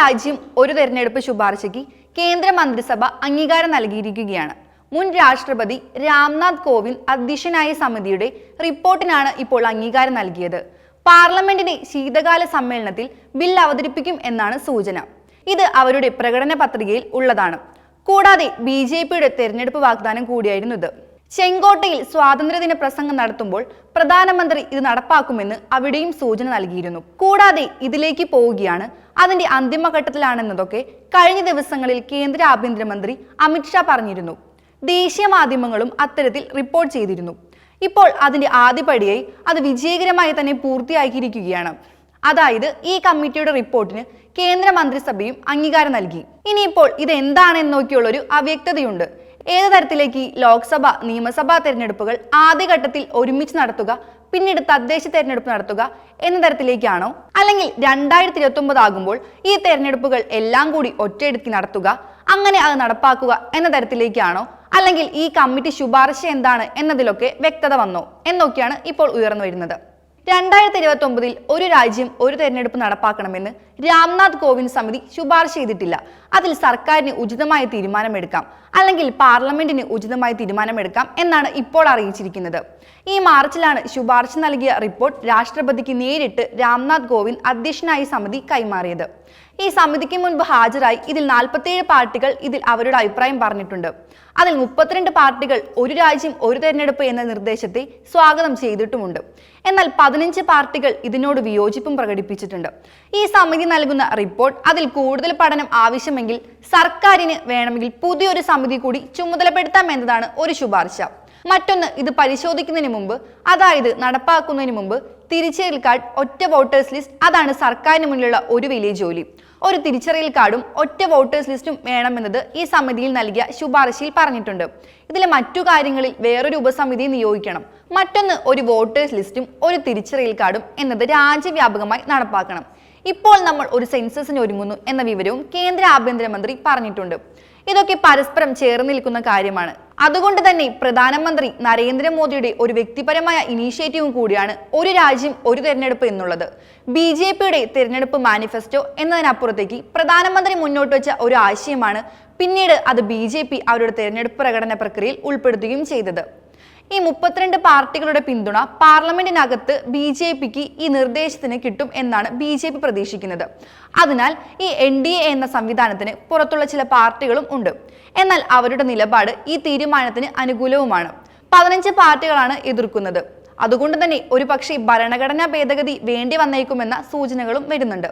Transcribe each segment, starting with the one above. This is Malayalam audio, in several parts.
രാജ്യം ഒരു തെരഞ്ഞെടുപ്പ് ശുപാർശയ്ക്ക് കേന്ദ്ര മന്ത്രിസഭ അംഗീകാരം നൽകിയിരിക്കുകയാണ്. മുൻ രാഷ്ട്രപതി രാംനാഥ് കോവിന്ദ് അധ്യക്ഷനായ സമിതിയുടെ റിപ്പോർട്ടിനാണ് ഇപ്പോൾ അംഗീകാരം നൽകിയത്. പാർലമെന്റിന്റെ ശീതകാല സമ്മേളനത്തിൽ ബിൽ അവതരിപ്പിക്കും എന്നാണ് സൂചന. ഇത് അവരുടെ പ്രകടന പത്രികയിൽ ഉള്ളതാണ്. കൂടാതെ ബി ജെ പിയുടെ തെരഞ്ഞെടുപ്പ് വാഗ്ദാനം കൂടിയായിരുന്നു ഇത്. ചെങ്കോട്ടയിൽ സ്വാതന്ത്ര്യദിന പ്രസംഗം നടത്തുമ്പോൾ പ്രധാനമന്ത്രി ഇത് നടപ്പാക്കുമെന്ന് അവിടെയും സൂചന നൽകിയിരുന്നു. കൂടാതെ ഇതിലേക്ക് പോവുകയാണ്. അതിന്റെ അന്തിമഘട്ടത്തിലാണെന്നതൊക്കെ കഴിഞ്ഞ ദിവസങ്ങളിൽ കേന്ദ്ര ആഭ്യന്തരമന്ത്രി അമിത്ഷാ പറഞ്ഞിരുന്നു. ദേശീയ മാധ്യമങ്ങളും അത്തരത്തിൽ റിപ്പോർട്ട് ചെയ്തിരുന്നു. ഇപ്പോൾ അതിന്റെ ആദ്യപടിയായി അത് വിജയകരമായി തന്നെ പൂർത്തിയാക്കിയിരിക്കുകയാണ്. അതായത് ഈ കമ്മിറ്റിയുടെ റിപ്പോർട്ടിന് കേന്ദ്ര മന്ത്രിസഭയും അംഗീകാരം നൽകി. ഇനിയിപ്പോൾ ഇത് എന്താണെന്ന് നോക്കിയുള്ള ഒരു അവ്യക്തതയുണ്ട്. ഏത് തരത്തിലേക്ക് ലോക്സഭ നിയമസഭാ തെരഞ്ഞെടുപ്പുകൾ ആദ്യഘട്ടത്തിൽ ഒരുമിച്ച് നടത്തുക പിന്നീട് തദ്ദേശ തെരഞ്ഞെടുപ്പ് നടത്തുക എന്ന തരത്തിലേക്കാണോ? അല്ലെങ്കിൽ രണ്ടായിരത്തി ഇരുപത്തി ആകുമ്പോൾ ഈ തെരഞ്ഞെടുപ്പുകൾ എല്ലാം കൂടി ഒറ്റയെടുക്കി നടത്തുക അങ്ങനെ അത് നടപ്പാക്കുക എന്ന തരത്തിലേക്കാണോ? അല്ലെങ്കിൽ ഈ കമ്മിറ്റി ശുപാർശ എന്താണ് എന്നതിലൊക്കെ വ്യക്തത വന്നോ? എന്നൊക്കെയാണ് ഇപ്പോൾ ഉയർന്നു വരുന്നത്. രണ്ടായിരത്തി ഇരുപത്തി ഒമ്പതിൽ ഒരു രാജ്യം ഒരു തെരഞ്ഞെടുപ്പ് നടപ്പാക്കണമെന്ന് രാംനാഥ് കോവിന്ദ് സമിതി ശുപാർശ ചെയ്തിട്ടില്ല. അതിൽ സർക്കാരിന് ഉചിതമായ തീരുമാനമെടുക്കാം. അല്ലെങ്കിൽ പാർലമെന്റിന് ഉചിതമായി തീരുമാനമെടുക്കാം എന്നാണ് ഇപ്പോൾ അറിയിച്ചിരിക്കുന്നത്. ഈ മാർച്ചിലാണ് ശുപാർശ നൽകിയ റിപ്പോർട്ട് രാഷ്ട്രപതിക്ക് നേരിട്ട് രാംനാഥ് കോവിന്ദ് അധ്യക്ഷനായി സമിതി കൈമാറിയത്. ഈ സമിതിക്ക് മുൻപ് ഹാജരായി ഇതിൽ നാൽപ്പത്തിയേഴ് പാർട്ടികൾ ഇതിൽ അവരുടെ അഭിപ്രായം പറഞ്ഞിട്ടുണ്ട്. അതിൽ മുപ്പത്തിരണ്ട് പാർട്ടികൾ ഒരു രാജ്യം ഒരു തെരഞ്ഞെടുപ്പ് എന്ന നിർദ്ദേശത്തെ സ്വാഗതം ചെയ്തിട്ടുമുണ്ട്. എന്നാൽ പതിനഞ്ച് പാർട്ടികൾ ഇതിനോട് വിയോജിപ്പും പ്രകടിപ്പിച്ചിട്ടുണ്ട്. ഈ സമിതി നൽകുന്ന റിപ്പോർട്ട് അതിൽ കൂടുതൽ പഠനം ആവശ്യമെങ്കിൽ സർക്കാരിന് വേണമെങ്കിൽ പുതിയൊരു സമിതി കൂടി ചുമതലപ്പെടുത്താം എന്നതാണ് ഒരു ശുപാർശ. മറ്റൊന്ന് ഇത് പരിശോധിക്കുന്നതിന് മുമ്പ് അതായത് നടപ്പാക്കുന്നതിന് മുമ്പ് തിരിച്ചറിയൽ കാർഡ് ഒറ്റ വോട്ടേഴ്സ് ലിസ്റ്റ് അതാണ് സർക്കാരിന് മുന്നിലുള്ള ഒരു വലിയ ജോലി. ഒരു തിരിച്ചറിയൽ കാർഡും ഒറ്റ വോട്ടേഴ്സ് ലിസ്റ്റും വേണമെന്നത് ഈ സമിതിയിൽ നൽകിയ ശുപാർശയിൽ പറഞ്ഞിട്ടുണ്ട്. ഇതിലെ മറ്റു കാര്യങ്ങളിൽ വേറൊരു ഉപസമിതി നിയോഗിക്കണം. മറ്റൊന്ന് ഒരു വോട്ടേഴ്സ് ലിസ്റ്റും ഒരു തിരിച്ചറിയൽ കാർഡും എന്നത് രാജ്യവ്യാപകമായി നടപ്പാക്കണം. ഇപ്പോൾ നമ്മൾ ഒരു സെൻസസിന് ഒരുങ്ങുന്നു എന്ന വിവരവും കേന്ദ്ര ആഭ്യന്തരമന്ത്രി പറഞ്ഞിട്ടുണ്ട്. ഇതൊക്കെ പരസ്പരം ചേർന്ന് നിൽക്കുന്ന കാര്യമാണ്. അതുകൊണ്ട് തന്നെ പ്രധാനമന്ത്രി നരേന്ദ്രമോദിയുടെ ഒരു വ്യക്തിപരമായ ഇനീഷ്യേറ്റീവും കൂടിയാണ് ഒരു രാജ്യം ഒരു തെരഞ്ഞെടുപ്പ് എന്നുള്ളത്. ബി ജെ പിയുടെ തെരഞ്ഞെടുപ്പ് മാനിഫെസ്റ്റോ എന്നതിനപ്പുറത്തേക്ക് പ്രധാനമന്ത്രി മുന്നോട്ട് വെച്ച ഒരു ആശയമാണ് പിന്നീട് അത് ബി ജെ പി അവരുടെ തെരഞ്ഞെടുപ്പ് പ്രകടന പ്രക്രിയയിൽ ഉൾപ്പെടുത്തുകയും ചെയ്തത്. ഈ മുപ്പത്തിരണ്ട് പാർട്ടികളുടെ പിന്തുണ പാർലമെന്റിനകത്ത് ബി ജെ പിക്ക് ഈ നിർദ്ദേശത്തിന് കിട്ടും എന്നാണ് ബി ജെ പി പ്രതീക്ഷിക്കുന്നത്. അതിനാൽ ഈ എൻ ഡി എ എന്ന സംവിധാനത്തിന് പുറത്തുള്ള ചില പാർട്ടികളും ഉണ്ട്. എന്നാൽ അവരുടെ നിലപാട് ഈ തീരുമാനത്തിന് അനുകൂലവുമാണ്. പതിനഞ്ച് പാർട്ടികളാണ് എതിർക്കുന്നത്. അതുകൊണ്ട് തന്നെ ഒരു പക്ഷേ ഭരണഘടനാ ഭേദഗതി വേണ്ടി വന്നേക്കുമെന്ന സൂചനകളും വരുന്നുണ്ട്.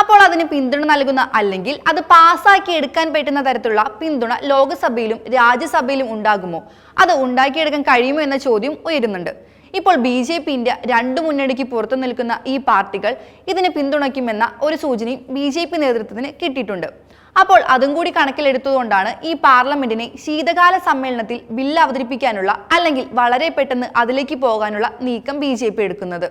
അപ്പോൾ അതിന് പിന്തുണ നൽകുന്ന അല്ലെങ്കിൽ അത് പാസ്സാക്കി എടുക്കാൻ പറ്റുന്ന തരത്തിലുള്ള പിന്തുണ ലോക്സഭയിലും രാജ്യസഭയിലും ഉണ്ടാകുമോ? അത് ഉണ്ടാക്കിയെടുക്കാൻ കഴിയുമോ എന്ന ചോദ്യം ഉയരുന്നുണ്ട്. ഇപ്പോൾ ബി ജെ പി ഇന്ത്യ രണ്ടു മുന്നണിക്ക് പുറത്തു നിൽക്കുന്ന ഈ പാർട്ടികൾ ഇതിനെ പിന്തുണയ്ക്കുമെന്ന ഒരു സൂചനയും ബി ജെ പി നേതൃത്വത്തിന് കിട്ടിയിട്ടുണ്ട്. അപ്പോൾ അതും കൂടി കണക്കിലെടുത്തുകൊണ്ടാണ് ഈ പാർലമെന്റിനെ ശീതകാല സമ്മേളനത്തിൽ ബില്ല് അവതരിപ്പിക്കാനുള്ള അല്ലെങ്കിൽ വളരെ പെട്ടെന്ന് അതിലേക്ക് പോകാനുള്ള നീക്കം ബി എടുക്കുന്നത്.